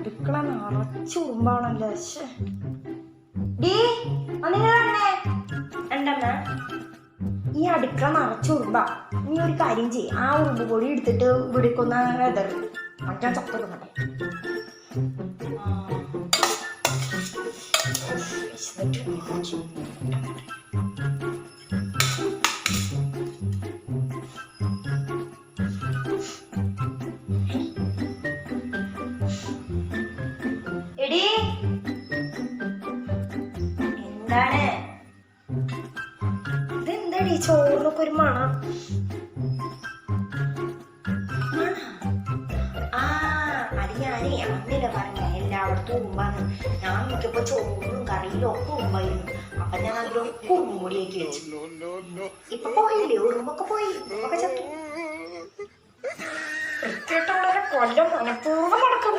അടുക്കള നിറച്ച് ഉറുമ്പാണല്ലോ. വന്നേ. എന്തമ്മ ഈ അടുക്കള നിറച്ച് ഉറുമ്പാ. നീ ഒരു കാര്യം ചെയ്യ്. ആ ഉറുമ്പ് പൊടി എടുത്തിട്ട് ഇവിടേക്കൊന്ന് വെതറ് മറ്റേ Thank എടി എന്താണ് ഇതെന്താടി? ചോറിനൊക്കെ ഒരു മണം. ആ അത് ഞാനേ അന്നില്ല പറഞ്ഞ. എല്ലായിടത്തും ഉമ്പാന്ന് ഞാൻ നോക്കിയപ്പോ ചോറിനും കറിയിലും ഒക്കെ ഉമ്പായിരുന്നു അപ്പൊ ഞാൻ അതിലൊക്കെ ഉറുമ്പൊടിയാക്കി വെച്ചു. ഇപ്പൊ പോയില്ലേ? ഉറുമ്പൊക്കെ പോയി. ഉറുമ്പൊക്കെ ചത്തു. കൊല്ലം മനഃപൂർവം നടക്കും